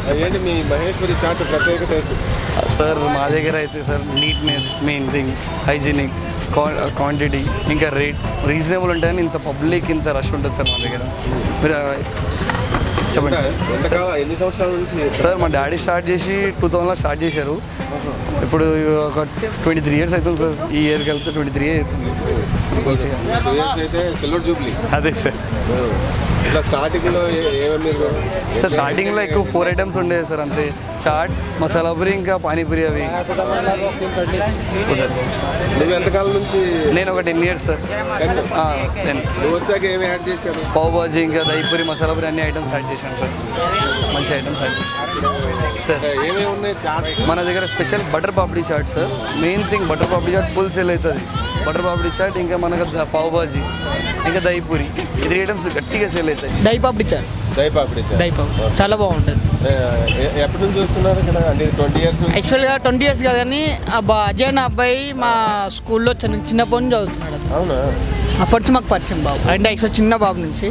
Sir మీ మహేశ్వరి చాట్ ప్రత్యేకత sir మా దగ్గర అయితే sir neatness main thing hygienic quantity ఇంకా రేట్ రీజనబుల్ ఉంటాయని ఇంత పబ్లిక్ ఇంత రష్ ఉంటుంది సార్ మా దగ్గర. మీరు చెప్పండి. సార్ మా డాడీ స్టార్ట్ చేసి టూ థౌజండ్లో స్టార్ట్ చేశారు. ఇప్పుడు ఒక ట్వంటీ త్రీ ఇయర్స్ అవుతుంది సార్. ఈ ఇయర్ కలిపితే ట్వంటీ త్రీ అవుతుంది. అదే సార్. సార్ స్టార్టింగ్లో ఎక్కువ ఫోర్ ఐటమ్స్ ఉండేది సార్ అంతే. చాట్ మసాలా పూరి ఇంకా పానీపూరి అవి. నువ్వు ఎంతకాలం నుంచి నేను ఒక టెన్ ఇయర్స్ సార్. వచ్చాక ఏమి యాడ్ పావు బాజీ ఇంకా దహిపూరి మసాలా పూరి అన్ని ఐటమ్స్ యాడ్ చేశాను సార్. మంచి ఐటమ్స్ యాడ్ చేశాను. మన దగ్గర special butter papdi chaat sir main thing butter papdi chaat full sale అవుతుంది. బటర్ పాపడీ చాట్ ఇంకా మనకు పావు బాజీ ఇంకా దహిపూరి ఈ త్రీ ఐటమ్స్ గట్టిగా సేల్ అవుతాయి. దై పాపడి చాట్ దై పాపడి చాట్ దై పాపడి చాలా బాగుంటుంది. ఎప్పటి నుంచి చూస్తున్నారు ఇక్కడ? అంటే ట్వంటీ ఇయర్స్ యాక్చువల్గా ట్వంటీ ఇయర్స్ కాదు కానీ అజయ్ అనే అబ్బాయి మా స్కూల్లో చిన్న చిన్నప్పటి నుంచి చదువుతున్నాడు. అవునా? అప్పటి నుంచి మాకు పరిచయం బాబు. అంటే యాక్చువల్ చిన్న బాబు నుంచి.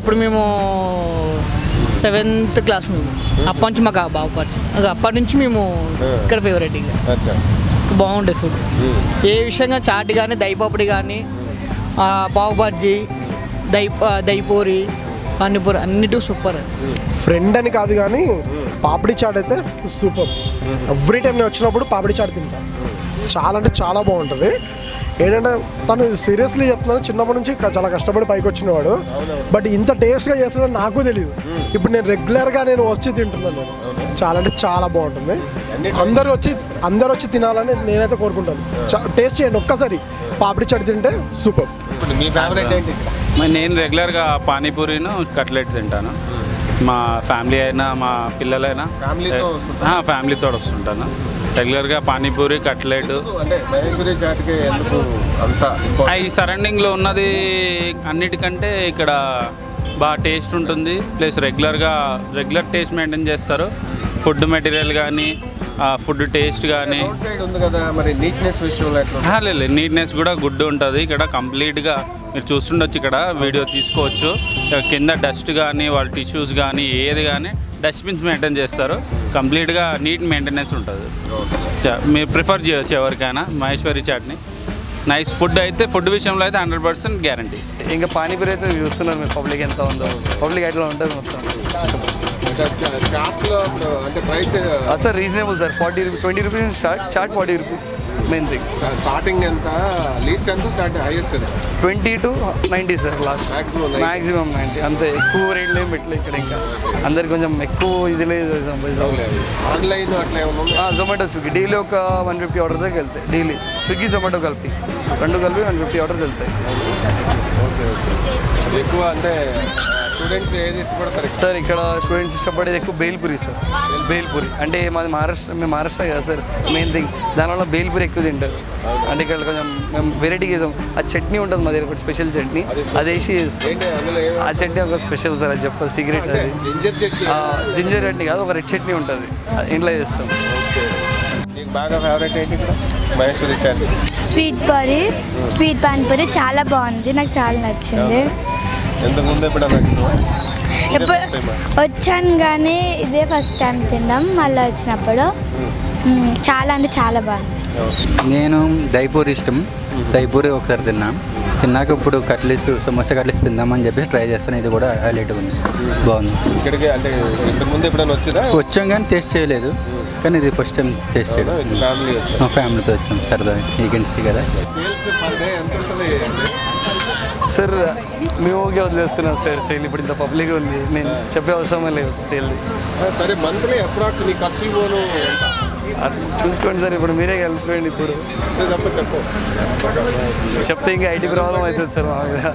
అప్పుడు మేము సెవెంత్ క్లాస్ మేము. అప్పటి నుంచి మాకు ఆ బాబు పరిచయం. అది అప్పటి నుంచి మేము ఇక్కడ ఫేవరెట్ ఇంకా. అచ్చా. బాగుంటుంది ఫుడ్. ఏ విషయంగా చాట్ కానీ దై పాపడి కానీ పావు బజ్జీ దై దైపూరి పానీపూరి అన్నిటి సూపర్ ఫ్రెండ్ అని కాదు కానీ పాపిడి చాట్ అయితే సూపర్ ఎవ్రీ టైం నేను వచ్చినప్పుడు పాపిడి చాట్ తింటా. చాలా అంటే చాలా బాగుంటుంది. ఏంటంటే తను సీరియస్లీ చెప్తున్నాను చిన్నప్పటి నుంచి చాలా కష్టపడి పైకి వచ్చినవాడు. బట్ ఇంత టేస్ట్గా చేస్తున్నాడు నాకు తెలియదు ఇప్పుడు నేను రెగ్యులర్గా నేను వచ్చి తింటున్నాను. నేను చాలా అంటే చాలా బాగుంటుంది. అందరూ వచ్చి అందరూ వచ్చి తినాలని నేనైతే కోరుకుంటాను. టేస్ట్ చేయండి ఒక్కసారి. పాపిడి చాట్ తింటే సూపర్. ఇప్పుడు మీ ఫేవరెట్ ఏంటి? ఇక్కడ? మరి నేను రెగ్యులర్గా పానీపూరిను కట్లెట్ తింటాను. మా ఫ్యామిలీ అయినా మా పిల్లలైనా ఫ్యామిలీతో వస్తుంటాను. రెగ్యులర్గా పానీపూరి కట్లెట్. ఈ సరౌండింగ్లో ఉన్నది అన్నిటికంటే ఇక్కడ బాగా టేస్ట్ ఉంటుంది. ప్లస్ రెగ్యులర్గా రెగ్యులర్ టేస్ట్ మెయింటైన్ చేస్తారు. ఫుడ్ మెటీరియల్ కానీ ఫుడ్ టేస్ట్ కానీ లేదు నీట్నెస్ కూడా గుడ్ ఉంటుంది. ఇక్కడ కంప్లీట్గా మీరు చూస్తుండొచ్చు ఇక్కడ. వీడియో తీసుకోవచ్చు. కింద డస్ట్ కానీ వాళ్ళ టిష్యూస్ కానీ ఏది కానీ డస్ట్బిన్స్ మెయింటైన్ చేస్తారు. కంప్లీట్గా నీట్ మెయింటెనెన్స్ ఉంటుంది. మీరు ప్రిఫర్ చేయొచ్చు ఎవరికైనా మహేశ్వరి చాట్ని. నైస్ ఫుడ్ అయితే ఫుడ్ విషయంలో అయితే హండ్రెడ్ పర్సెంట్ గ్యారంటీ. ఇంకా పానీపూరి అయితే చూస్తున్నారు మీరు పబ్లిక్ ఎంత ఉందో. పబ్లిక్ ఎట్లా ఉంటుంది మొత్తం? Sir reasonable sir forty rupees twenty rupees start chaat forty rupees main thing starting ఎంత? లీస్ట్ ఎంత start highest twenty to ninety sir last Maximum 90. Maximum ninety అంతే ఎక్కువ రేట్లు ఏం పెట్టలేదు ఇక్కడ ఇంకా. అందరికి కొంచెం ఎక్కువ ఇది లేదు ఆన్లైన్ అట్లా? జొమాటో స్విగ్గీ డైలీ ఒక వన్ ఫిఫ్టీ ఆర్డర్ దాకా వెళ్తాయి. డైలీ స్విగ్గీ జొమాటో కలిపి. రెండు కలిపి వన్ ఫిఫ్టీ ఆర్డర్స్ వెళ్తాయి. ఎక్కువ అంటే స్టూడెంట్స్ ఏది ఇష్టపడతారు సార్ ఇక్కడ స్టూడెంట్స్ ఇష్టపడేది ఎక్కువ బేల్పూరి సార్. బేల్పూరి. అంటే మాది మహారాష్ట్ర మేము మహారాష్ట్ర కదా సార్ మెయిన్ థింగ్ దానివల్ల బేల్పూరి ఎక్కువ తింటారు. అంటే ఇక్కడ కొంచెం మేము వెరైటీ చేసాం. ఆ చట్నీ ఉంటుంది మా దగ్గర స్పెషల్ చట్నీ. అది వేసి ఆ చట్నీ ఒక స్పెషల్ సార్ అది చెప్పదు సీక్రెట్ అది. జింజర్ చట్నీ. కాదు ఒక రెడ్ చట్నీ ఉంటుంది. ఇంట్లో చేస్తాం. నీకు బాగా ఫేవరెట్ ఏంటి ఇక్కడ? మహేశ్వరి చాట్ స్వీట్ పూరి స్వీట్ పానీపూరి చాలా బాగుంది నాకు చాలా నచ్చింది. ఎప్పుడన్నా వచ్చాను కానీ ఇదే ఫస్ట్ టైం తిన్నాం మళ్ళీ వచ్చినప్పుడు. చాలా అంటే చాలా బాగుంది. నేను దైపూరి ఇష్టం. దైపూరి ఒకసారి తిన్నా. తిన్నాక ఇప్పుడు కట్లీస్ సమోసా కట్లీస్ తిందామని చెప్పేసి ట్రై చేస్తాను. ఇది కూడా హైలైట్ ఉంది. బాగుంది. ఇక్కడికి అంటే ఇంతకు ముందు ఎప్పుడైనా వచ్చిందా? వచ్చాం కానీ టేస్ట్ చేయలేదు. కానీ ఇది ఫస్ట్ టైం టేస్ట్ చేయడం. ఫ్యామిలీ వచ్చి మా ఫ్యామిలీతో వచ్చాం సరదా. వీకెండ్స్ కదా. సార్ మేము ఓకే వదిలేస్తున్నాం సార్ సేల్ ఇప్పుడు ఇంత పబ్లిక్ ఉంది. నేను చెప్పే అవసరమే లేదు సేల్ సరే మంత్లీ అప్రాక్స్ నీ ఖర్చులు పోను. చూసుకోండి సార్ ఇప్పుడు మీరే కలిపిపోయింది ఇప్పుడు. చెప్తే ఇంకా ఐటీ ప్రాబ్లం అవుతుంది సార్ మా మీద.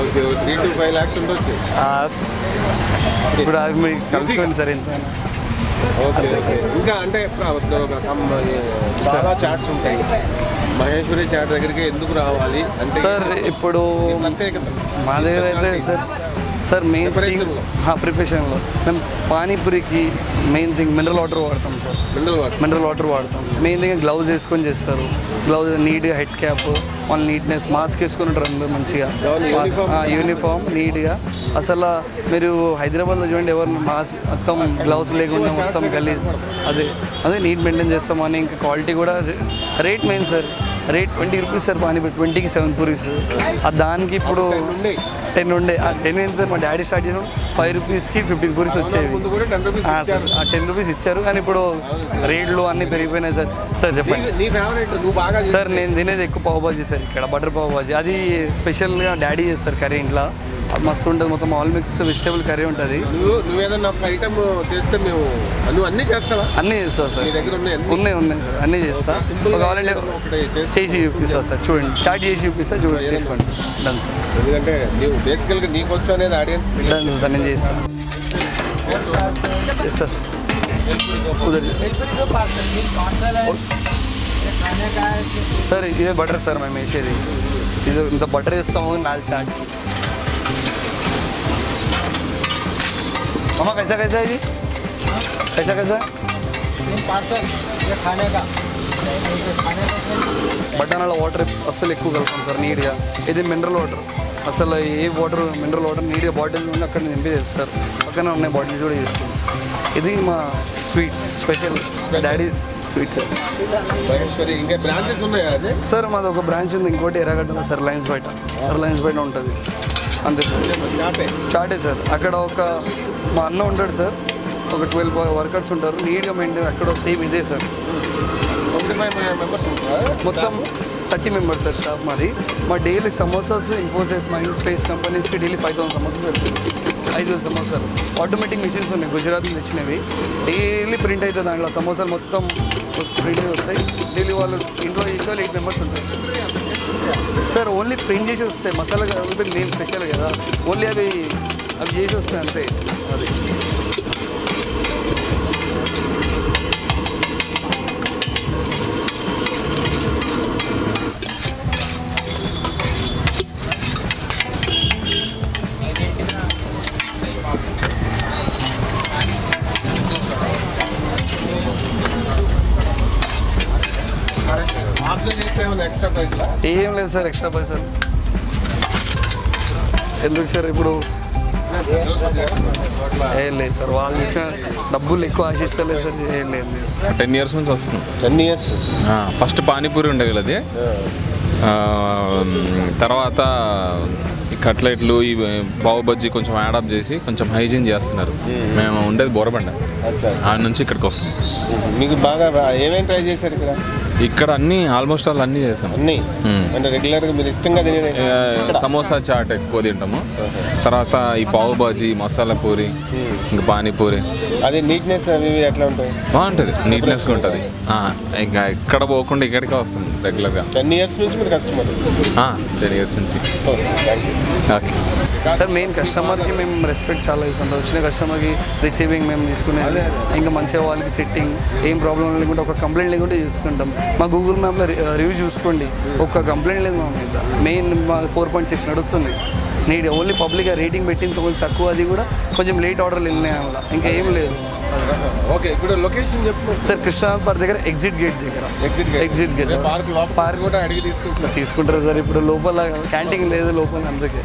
Okay three to five lakhs ఉండొచ్చు. ఇప్పుడు అది మీరు కలుసుకోండి సార్ ఇంత. ఓకే ఇంకా అంటే చాలా చాట్స్ ఉంటాయి. మహేశ్వరి చాట్ దగ్గరికి ఎందుకు రావాలి? అంటే సార్ ఇప్పుడు మా దగ్గర అయితే సార్ సార్ మెయిన్ థింగ్? ప్రిపరేషన్లో మేము పానీపూరికి మెయిన్ థింగ్ మినరల్ వాటర్ వాడతాం sir. Mineral water mineral water వాడతాం. మెయిన్ థింగ్ గ్లౌజ్ వేసుకొని చేస్తారు. గ్లౌజ్ నీట్గా హెడ్ క్యాప్ వాళ్ళ నీట్నెస్ మాస్క్ వేసుకొని ఉంటారు మంచిగా. యూనిఫామ్ నీట్గా అసలు మీరు హైదరాబాద్లో చూడండి ఎవరు మాస్క్ మొత్తం గ్లౌస్ లేకుండా మొత్తం గలీజ్. అదే అదే నీట్ మెయింటైన్ చేస్తామని ఇంకా క్వాలిటీ కూడా rate main sir. Rate twenty rupees sir panipuri ట్వంటీకి సెవెన్ పూరీస్. ఆ దానికి ఇప్పుడు. టెన్ ఉండే ఆ టెన్ ఏంటి సార్ మా డాడీ స్టార్ట్ చేసిన ఫైవ్ రూపీస్కి ఫిఫ్టీన్ పూరీస్ వచ్చేవి. ఆ, సార్ ఆ టెన్ రూపీస్ ఇచ్చారు కానీ ఇప్పుడు రేట్లు అన్నీ పెరిగిపోయినాయి సార్. సార్ చెప్పండి. సార్ నేను తినేది ఎక్కువ పావు బాజీ సార్ ఇక్కడ బటర్ పావు బాజీ. అది స్పెషల్గా డాడీ చేస్తారు కర్రీ ఇంట్లో. మస్తు ఉంటుంది. మొత్తం ఆల్ మిక్స్ వెజిటేబుల్ కర్రీ ఉంటుంది. నువ్వు ఒక ఐటమ్ చేస్తే మేము నువ్వు అన్నీ చేస్తావా? అన్నీ చేస్తా సార్. నీ దగ్గర ఉన్నాయి అన్ని? ఉన్నాయి ఉన్నాయి సార్. అన్నీ చేస్తా. సింపుల్ కావాలంటే ఒకటి చేసి చేసి చూపిస్తా సార్. చూడండి. చాట్ చేసి చూపిస్తా చూడండి. తీసుకోండి. డన్ సార్ ఎందుకంటే నువ్వు బేసికల్గా నీకు వచ్చు అనేది ఆడియన్స్ డన్ సార్ నేను చేస్తా. సార్ కుదరదు. సార్ ఇదే బటర్ సార్ మేము వేసేది. ఇది ఇంత బటర్ వేస్తాము నాలుగు చాట్ అమ్మ కైసా కైసా ఇది కైసా కైసా బఠానాల వాటర్ అస్సలు ఎక్కువ కలుపుతాం సార్ నీట్గా. ఇది మినరల్ వాటర్. అసలు ఏ వాటర్ మినరల్ వాటర్ నీట్గా బాటిల్ నుండి అక్కడ నింపి సార్ పక్కన ఉన్నాయి బాటిల్స్ కూడా చేసుకుంటాం ఇది మా sweet special daddy sweet sir. Maheshwari ఇంకా బ్రాంచెస్ ఉన్నాయా అదే? సార్ మాది ఒక బ్రాంచ్ ఉంది ఇంకోటి ఎర్రగడ్డలో సార్ లైన్స్ బయట. సార్ లైన్స్ బయట ఉంటుంది. అంతే చాటే? చాటే సార్. అక్కడ ఒక మా అన్న ఉంటాడు సార్. ఒక ట్వెల్వ్ వర్కర్స్ ఉంటారు. నీట్గా మెయింటైన్ అక్కడ సేమ్ ఇదే సార్. మొత్తం థర్టీ మెంబర్స్ సార్ స్టాఫ్ మాది. మా daily samosas Infosys mind space కంపెనీస్కి డైలీ ఫైవ్ థౌసండ్ సమోసాస్ వెళ్తుంది ఐదు వేల సమోసాలు. ఆటోమేటిక్ మిషన్స్ ఉన్నాయి. గుజరాత్ నుంచి తెచ్చినవి. డైలీ ప్రింట్ అవుతుంది దాంట్లో. సమోసాలు మొత్తం ప్రింట్ వస్తాయి. డైలీ వాళ్ళు ఇంట్లో చేసే వాళ్ళు ఎయిట్ మెంబర్స్ ఉంటారు సార్ ఓన్లీ ప్రింట్ చేసి వస్తాయి. మసాలా కలిపి నేను స్పెషల్ కదా. ఓన్లీ అవి అవి చేసి వస్తాయి అంతే. అది ఏం లేదు సార్ ఎక్స్ట్రా పైసలు ఎందుకు సార్ ఇప్పుడు? ఏం లేదు సార్ వాళ్ళు తీసుకున్న డబ్బులు ఎక్కువ ఆశిస్తలేదు సార్ ఏం లేదు. టెన్ ఇయర్స్ నుంచి వస్తున్నాం. Ten years? ఫస్ట్ పానీపూరి ఉండే వీళ్ళది. తర్వాత ఈ కట్లెట్లు ఈ పావు బజ్జీ కొంచెం యాడప్ చేసి కొంచెం హైజీన్ చేస్తున్నారు. మేము. ఉండేది బోరబండ. ఆ నుంచి ఇక్కడికి వస్తాం మీకు బాగా ఏమేమి ట్రై చేశారు ఇక్కడ? ఇక్కడ అన్ని ఆల్మోస్ట్ ఆల్ అన్నీ చేసాం అన్నీ. అంటే రెగ్యులర్గా మీరు ఇష్టంగా తినేది సమోసా చాట్ ఎక్కువ తింటాము. తర్వాత ఈ పావు బాజీ మసాలా పూరి ఇంకా పానీపూరి. అది నీట్నెస్ అవి ఎట్లా ఉంటాయి? బాగుంటుంది. నీట్నెస్గా ఉంటుంది. ఇంకా ఎక్కడ పోకుండా ఇక్కడికే వస్తాం రెగ్యులర్గా టెన్ ఇయర్స్ నుంచి మీరు కస్టమర్ టెన్ ఇయర్స్ నుంచి. ఓకే. సార్ మెయిన్ కస్టమర్కి మేము రెస్పెక్ట్ చాలా ఇస్తాం. వచ్చిన కస్టమర్కి రిసీవింగ్ మేము తీసుకునేది ఇంకా మంచిగా వాళ్ళకి సెట్టింగ్ ఏం ప్రాబ్లం లేకుండా ఒక కంప్లైంట్ లేకుండా చూసుకుంటాం. మా గూగుల్ మ్యాప్లో రివ్యూ చూసుకోండి. ఒక్క కంప్లైంట్ లేదు మా మీద. మెయిన్ మా ఫోర్ పాయింట్ సిక్స్ నడుస్తుంది. నీడ్ ఓన్లీ పబ్లిక్గా రేటింగ్ పెట్టిన కొంచెం తక్కువ అది కూడా కొంచెం లేట్ ఆర్డర్లు వెళ్ళినాయి అలా ఇంకా ఏం లేదు. ఓకే ఇప్పుడు లొకేషన్ చెప్పు. సార్ కృష్ణాపర్ పార్క్ దగ్గర. ఎగ్జిట్ గేట్ దగ్గర exit gate exit gate park park కూడా అడిగి తీసుకుంటున్నారు తీసుకుంటారు సార్ ఇప్పుడు లోపల క్యాంటీన్ లేదు లోపల అందుకే.